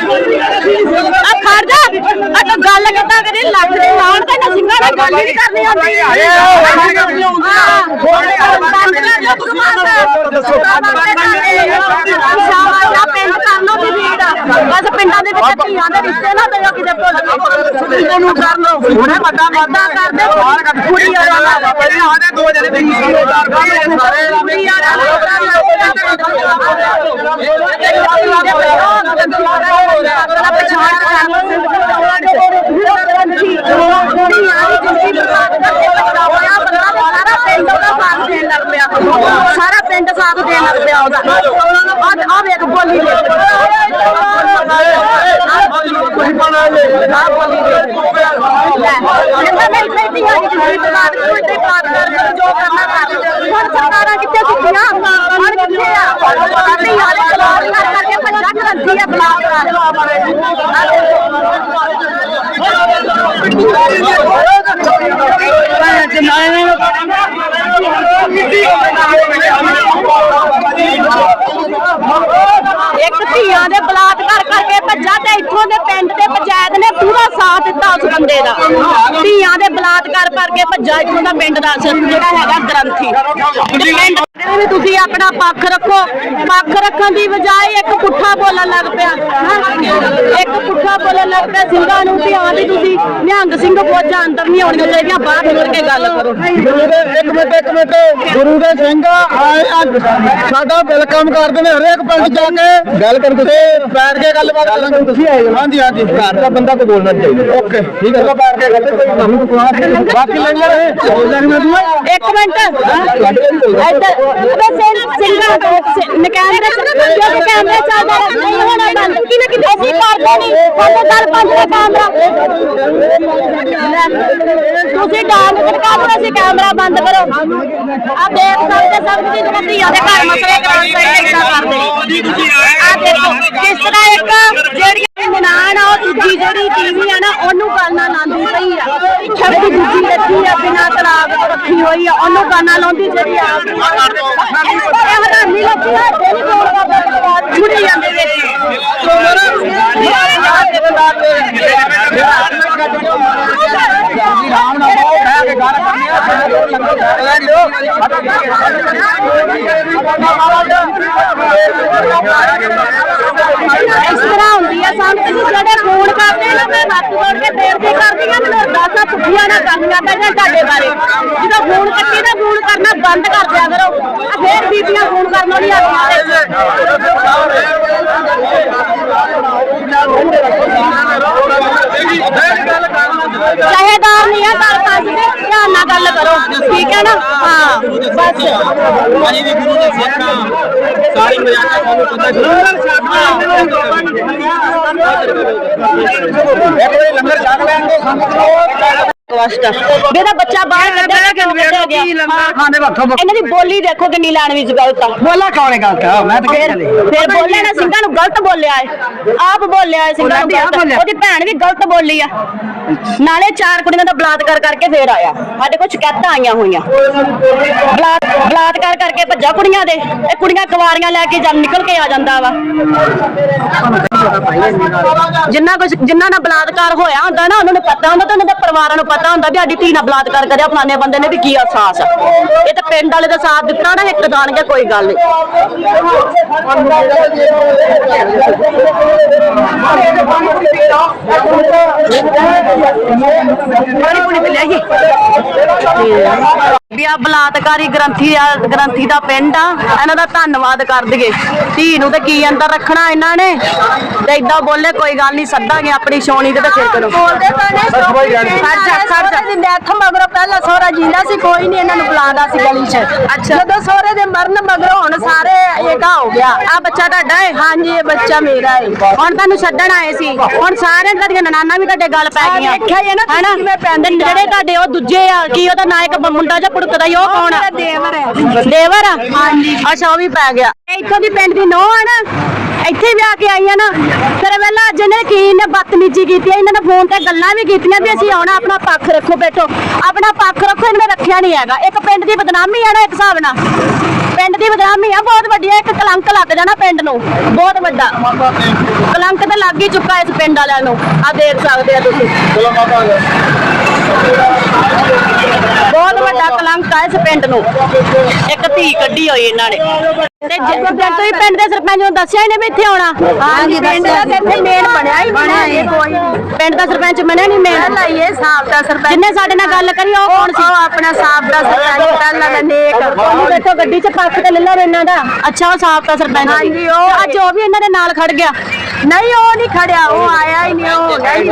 ਆ ਖੜ ਜਾ ਆ ਤਾਂ ਗੱਲ ਕਿੱਦਾਂ ਕਰੀ ਲੱਖ ਦੇ ਲਾਉਣ ਤੇ ਨਾ ਸਿੰਘਾਂ ਨਾਲ ਗੱਲ ਹੀ ਨਹੀਂ ਕਰਨੀ ਆਉਂਦੀ ਹਾਂ ਬੰਦ ਕਰ ਦਿਓ ਸ਼ਾਬਾਸ਼ ਆ ਪਿੰਡ ਕਰ ਲਓ ਡਿਲੀਟ ਬਸ ਪਿੰਡਾਂ ਦੇ ਵਿੱਚ ਧੀਆਂ ਦੇ ਰਿਸ਼ਤੇ ਨਾ ਦਿਓ ਕਿਤੇ ਭੁੱਲ ਕੇ ਇਹਨੂੰ ਕਰ ਲਓ ਹੁਣੇ ਵੱਡਾ ਵੱਡਾ ਕਰਦੇ ਬਾਹਰ ਕੱਢ ਕੁੜੀ ਆ ਜਾਣਾ ਪਹਿਲਾਂ ਆਦੇ ਦੋ ਜਣੇ ਦੇਖੀ ਸਾਰੇ ਕੁੜੀ ਆ ਸਾਰਾ ਪਿੰਡ ਸਾਥ ਦੇਣ ਲੱਗ ਪਿਆ ਉਹਦਾ ਆ ਆ ਵੇਖ ਬੋਲੀ ਦੇ ਤੁਸੀਂ ਬਣਾ ਲੈ ਆ ਬੋਲੀ ਦੇ ਕਹਿੰਦਾ ਮੇਰੀ ਬੇਟੀ ਆ ਜੀ ਬਾਤ ਕੋਈ ਤੇ ਬਾਤ ਕਰ ਜੋ ਕਰਨਾ ਕਰ ਹੁਣ ਸਰਕਾਰਾਂ ਬਲਾਕ ਇੱਕ ਧੀਆਂ ਦੇ ਬਲਾਤਕਾਰ ਕਰਕੇ ਭੱਜਾ ਤੇ ਇੱਥੋਂ ਦੇ ਪਿੰਡ ਦੇ ਪੰਚਾਇਤ ਨੇ ਪੂਰਾ ਸਾਥ ਦਿੱਤਾ ਉਸ ਬੰਦੇ ਦਾ। ਧੀਆਂ ਦੇ ਬਲਾਤਕਾਰ ਕਰਕੇ ਭੱਜਾ ਇੱਥੋਂ ਦਾ ਪਿੰਡ ਦਾ ਜਿਹੜਾ ਹੈਗਾ ਗ੍ਰੰਥੀ। ਵੀ ਤੁਸੀਂ ਆਪਣਾ ਪੱਖ ਰੱਖੋ। ਪੱਖ ਰੱਖਣ ਦੀ ਬਜਾਏ ਇੱਕ ਪੁੱਠਾ ਬੋਲਣ ਲੱਗ ਪਿਆ? ਇੱਕ ਪੁੱਠਾ ਬੋਲਣ ਲੱਗ ਪਿਆ। ਸਿੰਘਾਂ ਨੂੰ ਧਿਆਨ ਦੀ ਤੁਸੀਂ ਨਿਹੰਗ ਸਿੰਘ ਫੌਜਾਂ ਅੰਦਰ ਨਹੀਂ ਆਉਣੀਆਂ ਚਾਹੀਦੀਆਂ। ਬਾਹਰ ਨਿਕਲ ਕੇ ਗੱਲ ਕਰੋ। ਇੱਕ ਮਿੰਟ ਇੱਕ ਮਿੰਟ। ਗੁਰੂ ਦੇ ਸਿੰਘ ਆਏ ਸਾਡਾ ਵੈਲਕਮ ਕਰਦੇ ਨੇ ਹਰੇਕ ਪਿੰਡ ਜਾ ਕੇ ਗੱਲ ਕਰ ਤੁਸੀਂ। ਬੈਠ ਕੇ ਗੱਲਬਾਤ ਕਰਾਂਗੇ ਤੁਸੀਂ ਆਏ ਹੋ। ਹਾਂਜੀ ਹਾਂਜੀ। ਘਰ ਦਾ ਬੰਦਾ ਕੋ ਬੋਲਣਾ ਚਾਹੀਦਾ। ਓਕੇ। ਠੀਕ ਹੈ। ਬੈਠ ਕੇ ਗੱਲ ਕੋਈ ਕੰਮ ਨੂੰ ਕੋਣਾ ਬਾਕੀ ਲੰਗਰ ਹੈ ਬੋਲਣਾ ਮੈਂ ਦੂਆ ਇੱਕ ਮਿੰਟ। ਇੱਧਰ ਦੇ ਕੈਮਰੇ ਜਦੋਂ ਕੈਮਰੇ ਚੱਲਦਾ ਨਹੀਂ ਹੋਣਾ ਬੰਦ। ਕਿਨੇ ਕਿਤੇ ਅਸੀਂ ਕਰਦੇ ਨਹੀਂ। ਸਾਡੇ ਦਲ ਪੰਜ ਦਾ ਕੈਮਰਾ ਤੁਸੀਂ ਡਾਂਗ ਖੜਕਾ ਦਿਓ ਅਸੀਂ ਕੈਮਰਾ ਬੰਦ ਕਰੋ। ਆ ਦੇਖ ਸਕਦੇ ਸਭ ਦੀ ਧੀਆਂ ਦੇ ਘਰ ਮਸਲੇ ਕਰਾਉਣ ਲਈ ਇਦਾਂ ਕਰਦੇ। ਆ ਦੇਖੋ ਕਿਸ ਤਰ੍ਹਾਂ ਇੱਕ ਜਿਹੜੀ ਨਨਾਣ ਆ, ਉਹ ਦੂਜੀ ਜਿਹੜੀ ਟੀਵੀ ਆ ਨਾ, ਉਹਨੂੰ ਗਾਣਾ ਲਾਉਂਦੀ ਪਈ ਆ। ਜਿਹੜੀ ਦੂਜੀ ਲੱਗੀ ਆ, ਬਿਨਾਂ ਤਲਾਕ ਤੋਂ ਰੱਖੀ ਹੋਈ ਆ, ਉਹਨੂੰ ਗਾਣਾ ਲਾਉਂਦੀ ਜਿਹੜੀ ਆ ਇਹ ਹਰਾਮੀ ਲੱਗੀ ਆ, ਦਿਲ ਕੋਲ ਬਾਬਾ ਜੁੜੀ ਜਾਂਦੇ ਵਿੱਚ ਰਾਮ ਨਾਲ ਬਹੁਤ ਹੈ ਕਿ ਗੱਲ ਇਸ ਤਰ੍ਹਾਂ ਹੁੰਦੀ ਆ ਸੰਤ ਜੀ ਜਿਹੜੇ ਫੋਨ ਕਰਦੇ ਨੇ, ਮੈਂ ਹੱਥ ਜੋੜ ਕੇ ਬੇਨਤੀ ਕਰਦੀ ਆ ਮੈਨੂੰ ਅਰਦਾਸਾਂ ਪੁੱਠੀਆਂ ਨਾ ਕਰਨੀਆਂ ਪੈਣ ਤੁਹਾਡੇ ਬਾਰੇ। ਜਦੋਂ ਫੋਨ ਕੱਟੀ ਦਾ ਫੋਨ ਕਰਨਾ ਬੰਦ ਕਰ ਦਿਆ ਕਰੋ। ਆ ਫੇਰ ਬੀਬੀਆਂ ਫੋਨ ਕਰਨ ਵਾਲੀ ਆਉਂਦੀਆਂ ਚਾਹੇਦਾਰ ਨਹੀਂ ਆ ਘਰ ਪਾਸ ਦੇ ਗੱਲ ਕਰੋ ਠੀਕ ਹੈ ਨਾ? ਹਾਂ ਬਸ। ਅਸੀਂ ਵੀ ਗੁਰੂ ਦੇ ਸਿੱਖ ਹਾਂ ਸਾਰੀ ਮਰਿਆਦਾ ਤੁਹਾਨੂੰ ਪਤਾ ਇੱਕ ਵਾਰੀ ਲੰਗਰ ਛਕ ਲੈਣ ਦੋ ਮੇਰਾ ਬੱਚਾ ਬਾਹਰ ਕੱਢਿਆ ਕਿਉਂ ਕੱਢਿਆ ਗਿਆ? ਖਾਣੇ ਬੱਥੋਂ ਇਹਨਾਂ ਦੀ ਬੋਲੀ ਦੇਖੋ ਕਿੰਨੀ ਲੈਣ ਵਿੱਚ ਗਲਤ ਆ। ਬੋਲਾ ਕੌਣ ਗਲਤ ਆ? ਮੈਂ ਤਾਂ ਕਹਿ ਫਿਰ ਬੋਲਿਆ ਨਾ ਸਿੰਘਾਂ ਨੂੰ ਗਲਤ ਬੋਲਿਆ ਏ। ਆਪ ਬੋਲਿਆ ਏ ਸਿੰਘਾਂ ਨੂੰ ਉਹਦਾ ਭੈਣ ਵੀ ਗਲਤ ਬੋਲੀ ਆ। ਨਾਲੇ ਚਾਰ ਕੁੜੀਆਂ ਦਾ ਬਲਾਤਕਾਰ ਕਰਕੇ ਫੇਰ ਆਇਆ। ਸਾਡੇ ਕੋਲ ਸ਼ਿਕਾਇਤਾਂ ਆਈਆਂ ਹੋਈਆਂ। ਬਲਾਤ ਬਲਾਤਕਾਰ ਕਰਕੇ ਭੱਜਾ ਕੁੜੀਆਂ ਦੇ। ਇਹ ਕੁੜੀਆਂ ਕੁਵਾਰੀਆਂ ਲੈ ਕੇ ਜਾਂ ਨਿਕਲ ਕੇ ਆ ਜਾਂਦਾ ਵਾ। ਜਿੰਨਾ ਕੁਝ ਜਿੰਨਾ ਨਾਲ ਬਲਾਤਕਾਰ ਹੋਇਆ ਹੁੰਦਾ ਨਾ ਉਹਨਾਂ ਨੂੰ ਪਤਾ ਹੁੰਦਾ ਤੇ ਉਹਨਾਂ ਦੇ ਪਰਿਵਾਰਾਂ ਨੂੰ ਪਤਾ ਹੁੰਦਾ ਵੀ ਸਾਡੀ ਧੀ ਨਾਲ ਬਲਾਤਕਾਰ ਕਰਿਆ ਫਲਾਣੇ ਬੰਦੇ ਨੇ ਵੀ ਕੀ ਅਹਿਸਾਸ ਆ। ਇਹ ਤਾਂ ਪਿੰਡ ਵਾਲੇ ਦਾ ਸਾਥ ਦਿੱਤਾ ਨਾ, ਇੱਕ ਦਾਣਗੇ ਕੋਈ ਗੱਲ ਨਹੀਂ ਵੀ ਆ ਬਲਾਤਕਾਰੀ ਗ੍ਰੰਥੀ ਆ ਗ੍ਰੰਥੀ ਦਾ ਪਿੰਡ ਆ ਇਹਨਾਂ ਦਾ ਧੰਨਵਾਦ ਕਰ ਦਈਏ। ਧੀ ਨੂੰ ਤੇ ਕੀ ਅੰਦਰ ਰੱਖਣਾ ਇਹਨਾਂ ਨੇ? ਤੇ ਇਦਾਂ ਬੋਲੇ ਕੋਈ ਗੱਲ ਨਹੀਂ ਸੱਦਾਂਗੇ ਆਪਣੀ ਸ਼ੋਣੀ ਤੇ ਤੇ ਫਿਰ ਕਰੋ। ਬੋਲਦੇ ਦੀ ਡੈਥ ਮਗਰੋਂ ਪਹਿਲਾਂ ਸਹੁਰਾ ਜਿੰਦਾ ਸੀ ਕੋਈ ਨਹੀਂ ਇਹਨਾਂ ਨੂੰ ਬੁਲਾਉਂਦਾ ਸੀ ਗਲੀ 'ਚ। ਅੱਛਾ। ਜਦੋਂ ਸਹੁਰੇ ਦੇ ਮਰਨ ਮਗਰੋਂ ਹੁਣ ਸਾਰੇ ਏਕਾ ਹੋ ਗਿਆ। ਆ ਬੱਚਾ ਤੁਹਾਡਾ ਹੈ ਹਾਂਜੀ ਇਹ ਬੱਚਾ ਮੇਰਾ ਹੈ ਹੁਣ ਤੁਹਾਨੂੰ ਛੱਡਣ ਆਏ ਸੀ। ਹੁਣ ਸਾਰਿਆਂ ਦੀਆਂ ਨਨਾਨਾ ਵੀ ਤੁਹਾਡੇ ਗੱਲ ਪੈ ਗਈਆਂ। ਦੇਖਿਆ ਹੀ ਹੈ ਨਾ? ਕਿਵੇਂ ਪੈਂਦੀ ਜਿਹੜੇ ਤੁਹਾਡੇ ਉਹ ਦੂਜੇ ਆ ਕੀ ਉਹਦਾ ਨਾਂ ਇੱਕ ਮੁੰਡਾ ਜਾਂ ਪੁੜਕਦਾ ਹੀ ਉਹ ਕੌਣ ਆ ਦੇਵਰ ਹੈ। ਦੇਵਰ ਆ? ਹਾਂਜੀ। ਅੱਛਾ ਉਹ ਵੀ ਪੈ ਗਿਆ। ਇੱਥੋਂ ਦੀ ਪਿੰਡ ਦੀ ਨੋਹ ਆ ਨਾ ਇੱਥੇ ਵੀ ਆ ਕੇ ਆਈਆਂ ਨਾ। ਫਿਰ ਪਹਿਲਾਂ ਅੱਜ ਇਹਨੇ ਕੀ ਨੇ ਬਦਤਮੀਜ਼ੀ ਕੀਤੀ ਇਹਨਾਂ ਨੇ ਫੋਨ ਤੇ ਗੱਲਾਂ ਵੀ ਕੀਤੀਆਂ ਵੀ ਅਸੀਂ ਆਉਣਾ ਆਪਣਾ ਪੱਖ ਰੱਖੋ ਬੈਠੋ। ਆਪਣਾ ਪੱਖ ਰੱਖੋ ਇਹਨੇ ਰੱਖਿਆ ਨਹੀਂ ਹੈਗਾ। ਇੱਕ ਪਿੰਡ ਦੀ ਬਦਨਾਮੀ ਆ ਨਾ ਇੱਕ ਹਿਸਾਬ ਨਾਲ। ਪਿੰਡ ਦੀ ਬਦਨਾਮੀ ਆ ਬਹੁਤ ਵੱਡੀ ਆ ਇੱਕ ਕਲੰਕ ਲੱਗ ਜਾਣਾ ਪਿੰਡ ਨੂੰ। ਬਹੁਤ ਵੱਡਾ। ਕਲੰਕ ਤਾਂ ਲੱਗ ਹੀ ਚੁੱਕਾ ਇਸ ਪਿੰਡ ਵਾਲਿਆਂ ਨੂੰ। ਆ ਦੇਖ ਸਕਦੇ ਆ ਤੁਸੀਂ। ਬਹੁਤ ਵੱਡਾ ਕਲੰਕ ਆ ਇਸ ਪਿੰਡ ਨੂੰ। ਇੱਕ ਧੀ ਕੱਢੀ ਹੋਈ ਇਹਨਾਂ ਨੇ। ਤੇ ਜੇ ਜੇ ਤੁਸੀਂ ਪਿੰਡ ਦੇ ਸਰਪੰਚ ਨੂੰ ਦੱਸਿਆ ਇਹਨੇ ਵੀ ਇੱਥੇ ਆਉਣਾ। ਹਾਂਜੀ ਪਿੰਡ ਦਾ ਤੇ ਇੱਥੇ ਮੇਨ ਬਣਿਆ ਹੀ ਬਣਿਆ ਇਹ। ਕੋਈ ਪਿੰਡ ਦਾ ਸਰਪੰਚ ਬਣਿਆ ਨਹੀਂ ਮੇਨ ਹੀ ਇਹ ਸਾਫ਼ ਦਾ ਸਰਪੰਚ। ਜਿੰਨੇ ਸਾਡੇ ਨਾਲ ਗੱਲ ਕਰੀ ਉਹ ਕੌਣ ਸੀ? ਉਹ ਆਪਣਾ ਸਾਫ਼ ਦਾ ਸਰਪੰਚ ਪਹਿਲਾਂ ਦਾ ਨੇਕ। ਉਹਨੂੰ ਦੇਖੋ ਗੱਡੀ 'ਚ ਪੱਖ ਤੇ ਲੈ ਲਓ ਇਹਨਾਂ ਦਾ। ਅੱਛਾ ਉਹ ਸਾਫ਼ ਦਾ ਸਰਪੰਚ। ਹਾਂਜੀ, ਉਹ- ਅੱਜ ਉਹ ਵੀ ਇਹਨਾਂ ਦੇ ਨਾਲ ਖੜ ਗਿਆ। ਨਹੀਂ ਉਹ ਨਹੀਂ ਖੜਿਆ ਉਹ ਆਇਆ ਹੀ ਨਹੀਂ ਉਹ ਹੋ ਹੀ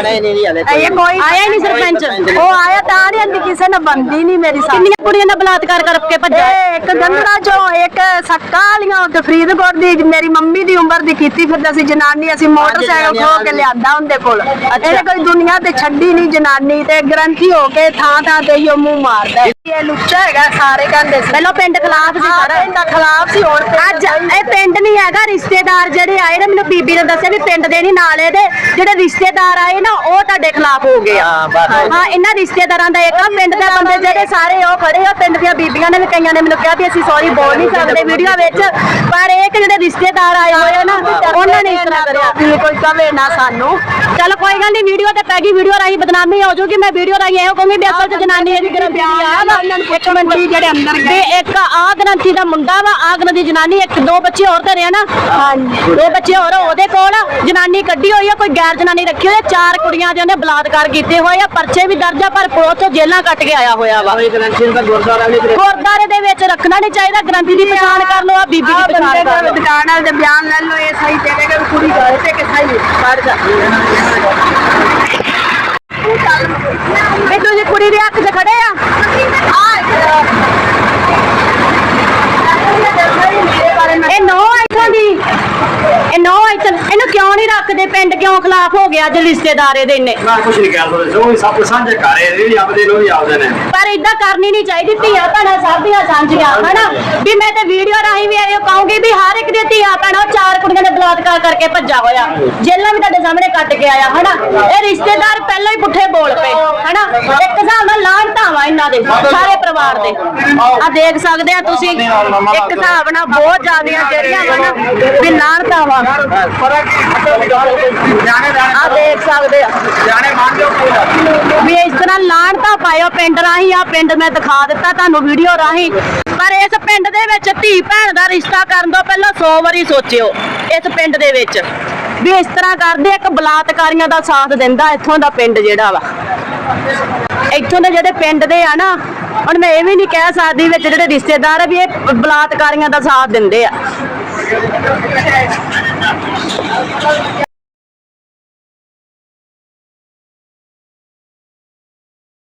ਇਹ ਕੋਈ ਆਇਆ ਹੀ ਨਹੀਂ ਸਰਪੰਚ। ਉਹ ਆਇਆ ਤਾਂ ਨਹੀਂ ਆਂਦੀ ਕਿਸੇ ਨੇ ਬੰਦੀ ਨਹੀਂ ਮੇਰੀ ਸਾਥ ਕਿੰਨੀਆਂ ਕੁੜੀਆਂ ਦਾ ਬਲਾਤਕਾਰ ਕਰਕੇ ਭੱਜਾ ਇਹ ਇੱਕ ਗੰਦੜਾ ਚੋਂ ਇੱਕ ਸੱਕਾ ਵਾਲੀਆਂ ਤੇ ਫਰੀਦਕੋਟ ਦੀ ਮੇਰੀ ਮੰਮੀ ਦੀ ਉਮਰ ਦੀ ਕੀਤੀ ਫਿਰ ਅਸੀਂ ਜਨਾਨੀ ਅਸੀਂ ਮੋਟਰਸਾਈਕਲ ਖੋ ਕੇ ਲਿਆਂਦਾ ਉਹਦੇ ਕੋਲ। ਇਹਨੇ ਕੋਈ ਦੁਨੀਆ ਤੇ ਛੱਡੀ ਨਹੀਂ ਜਨਾਨੀ ਤੇ ਗ੍ਰੰਥੀ ਹੋ ਕੇ ਥਾਂ ਥਾਂ ਤੇ ਹੀ ਉਹ ਮੂੰਹ ਮਾਰਦਾ। ਇਹ ਲੁੱਚਾ ਹੈਗਾ ਸਾਰੇ ਕਹਿੰਦੇ ਸੀ। ਪਹਿਲਾਂ ਪਿੰਡ ਖਿਲਾਫ ਸੀ ਸਾਰਾ। ਸਾਰਾ ਇਹਦਾ ਖਿਲਾਫ ਸੀ ਹੁਣ ਅੱਜ ਇਹ ਪਿੰਡ ਨਹੀਂ ਹੈਗਾ ਰਿਸ਼ਤੇਦਾਰ ਜਿਹੜੇ ਆਏ ਨੇ ਮੈਨੂੰ ਬੀਬੀ ਨੇ ਦੱਸਿਆ ਵੀ ਪਿੰਡ ਦੇ ਨਹੀਂ ਨਾਲ ਇਹਦੇ ਜਿਹੜੇ ਰਿਸ਼ਤੇਦਾਰ ਆਏ ਨਾ ਉਹ ਤੁਹਾਡੇ ਖਿਲਾਫ ਹੋ ਗਏ ਆ। ਹਾਂ ਇਹਨਾਂ ਰਿਸ਼ਤੇਦਾਰਾਂ ਦਾ ਇੱਕ ਆ ਪਿੰਡ ਦੇ ਬੰਦੇ ਜਿਹੜੇ ਸਾਰੇ ਉਹ ਖੜੇ ਆ ਪਿੰਡ ਦੀਆਂ ਬੀਬੀਆਂ ਨੇ ਵੀ ਕਈਆਂ ਨੇ ਮੈਨੂੰ ਕਿਹਾ ਵੀ ਅਸੀਂ ਸੌਰੀ ਬੋਲ ਨਹੀਂ ਸਕਦੇ ਵੀਡੀਓ ਵਿੱਚ ਪਰ ਇਹ ਕਿ ਜਿਹੜੇ ਰਿਸ਼ਤੇਦਾਰ ਆਏ ਹੋਏ ਆ ਨਾ ਉਹਨਾਂ ਨੇ ਇਸ ਤਰ੍ਹਾਂ ਕਰਿਆ। ਵੀ ਕੋਈ ਕਵੇ ਨਾ ਸਾਨੂੰ। ਚਲ ਕੋਈ ਗੱਲ ਨਹੀਂ ਵੀਡੀਓ ਤੇ ਪੈ ਗਈ ਵੀਡੀਓ ਰਾਹੀਂ ਬਦਨਾਮੀ ਹੋ ਜਾਊਗੀ ਮੈਂ ਵੀਡੀਓ ਰਾਹੀਂ ਇਹੋ ਕਹੂੰਗੀ ਵੀ ਅਸਲ ਚ ਜਨਾਨੀ ਇਹਦੀ ਗ੍ਰੰਥੀ ਆ ਵਾ ਇੱਕ ਮਿੰਟ ਜਿਹੜੇ ਅੰਦਰ ਗਏ। ਇੱਕ ਆ ਗ੍ਰੰਥੀ ਦਾ ਮੁੰਡਾ ਵਾ ਆ ਗ੍ਰੰਥੀ ਦੀ ਜਨਾਨੀ ਇੱਕ ਦੋ ਬੱਚੇ ਹੋਰ ਧਰੇ ਆ ਨਾ। ਹਾਂਜੀ। ਦੋ ਬੱਚੇ ਹੋਰ ਉਹਦੇ ਕੋਲ ਆ। ਜਨਾਨੀ ਕੱਢੀ ਹੋਈ ਆ ਕੋਈ ਗੈਰ ਜਨਾਨੀ ਰੱਖੀ ਹੋਈ ਆ ਚਾਰ ਕੁੜੀਆਂ ਦੇ ਉਹਨੇ ਬਲਾਤਕਾਰ ਕੀਤੇ ਹੋਏ ਆ ਪਰਚੇ ਵੀ ਦਰਜ ਆ ਪਰ ਪੁਲਿਸ ਤੋਂ ਜੇਲਾਂ ਕੱਟ ਕੇ ਆਇਆ ਹੋਇਆ ਵਾ। ਗੁਰਦਾਰੇ ਦੇ ਵਿੱਚ ਰੱਖਣਾ ਨਹੀਂ ਚਾਹੀਦਾ ਗ੍ਰੰਥੀ ਦੀ ਪਛਾਣ ਕਰ ਲਓ ਆ ਬੀਬੀ ਆ ਦੀ ਪਛਾਣ ਬੰਦੇ ਕਰ ਦਾ ਲਓ। ਦੁਕਾਨ ਵਾਲੇ ਦੇ ਬਿਆਨ ਲੈ ਲਓ ਇਹ ਸਹੀ ਤੇਰੇ ਕਿ ਕੁੜੀ ਗਏ ਤੇ ਕਿ ਸਹੀ ਫੜ ਜਾ। ਵੀ ਤੁਸੀਂ ਕੁੜੀ ਦੇ ਹੱਥ 'ਚ ਖੜੇ ਆ ਇਹ ਨੋ ਇੱਥੋਂ ਦੀ ਇਹ ਨੋ ਇੱਥੋਂ ਇਹਨੂੰ ਕਿਉਂ ਨਹੀਂ ਰੱਖਦੇ? ਪਿੰਡ ਕਿਉਂ ਖਿਲਾਫ ਹੋ ਗਿਆ ਅੱਜ ਰਿਸ਼ਤੇਦਾਰ ਇਹਦੇ ਇੰਨੇ? ਮੈਂ ਕੁਝ ਨਹੀਂ ਕਹਿ ਸਕਦਾ ਜੋ ਵੀ ਸਭ ਸਾਂਝੇ ਕਰ ਰਹੇ ਨੇ ਆਪਦੇ ਨੂੰ ਵੀ ਆਪਦੇ ਨੇ। ਪਰ ਇਦਾਂ ਕਰਨੀ ਨਹੀਂ ਚਾਹੀਦੀ ਧੀਆ ਭੈਣਾਂ ਸਭ ਦੀਆਂ ਸਾਂਝੀਆਂ ਹਨਾ? ਵੀ ਮੈਂ ਤੇ ਵੀਡੀਓ ਰਾਹੀਂ ਵੀ ਇਹ ਕਹੂੰਗੀ ਵੀ ਹਰ ਇੱਕ ਦੀ ਧੀਆ ਭੈਣਾਂ ਉਹ ਚਾਰ ਕੁੜੀਆਂ ਨੇ ਬਲਾਤਕਾਰ ਕਰਕੇ ਭੱਜਾ ਹੋਇਆ। ਜੇਲਾਂ ਵੀ ਤੁਹਾਡੇ ਸਾਹਮਣੇ ਕੱਟ ਕੇ ਆਇਆ ਹਨਾ? ਇਹ ਰਿਸ਼ਤੇਦਾਰ ਪਹਿਲਾਂ ਹੀ ਪੁੱਠੇ ਬੋਲ ਪਏ ਹਨਾ? ਇੱਕ ਹਿਸਾਬ ਨਾਲ ਲਾਣ ਧਾਵਾ ਇਹਨਾਂ ਦੇ ਸਾਰੇ ਪਰਿਵਾਰ ਦੇ। ਆ ਦੇਖ ਸਕਦੇ ਆ ਤੁਸੀਂ ਇੱਕ ਹਿਸਾਬ ਨਾਲ ਬਹੁਤ ਜ਼ਿਆਦੀਆਂ ਜਿਹੜੀਆਂ ਵਾ ਨਾ ਵੀ ਲਾਣ ਧਾਵਾ ਆ ਦੇਖ ਸਕਦੇ ਆ। ਵੀ ਇਸ ਤਰ੍ਹਾਂ ਲਾਣ ਪਾਇਓ, ਪਿੰਡ ਰਾਹੀਂ ਆ, ਪਿੰਡ ਮੈਂ ਦਿਖਾ ਦਿੱਤਾ ਤੁਹਾਨੂੰ ਵੀਡੀਓ ਰਾਹੀਂ। ਪਰ ਇਸ ਪਿੰਡ ਦੇ ਵਿੱਚ ਧੀ ਭੈਣ ਦਾ ਰਿਸ਼ਤਾ ਕਰਨ ਤੋਂ ਪਹਿਲਾਂ 100 ਵਾਰੀ ਸੋਚਿਓ, ਇਸ ਪਿੰਡ ਦੇ ਵਿੱਚ। ਵੀ ਇਸ ਤਰ੍ਹਾਂ ਕਰਦੇ, ਇੱਕ ਬਲਾਤਕਾਰੀਆਂ ਦਾ ਸਾਥ ਦਿੰਦਾ ਇੱਥੋਂ ਦਾ ਪਿੰਡ ਜਿਹੜਾ ਵਾ। ਇੱਥੋਂ ਦੇ ਜਿਹੜੇ ਪਿੰਡ ਦੇ ਆ ਨਾ, ਹੁਣ ਮੈਂ ਇਹ ਵੀ ਨਹੀਂ ਕਹਿ ਸਕਦੀ ਵਿੱਚ ਜਿਹੜੇ ਰਿਸ਼ਤੇਦਾਰ ਆ ਵੀ ਇਹ ਬਲਾਤਕਾਰੀਆਂ ਦਾ ਸਾਥ ਦਿੰਦੇ ਆ। Ik wil het zo zeggen.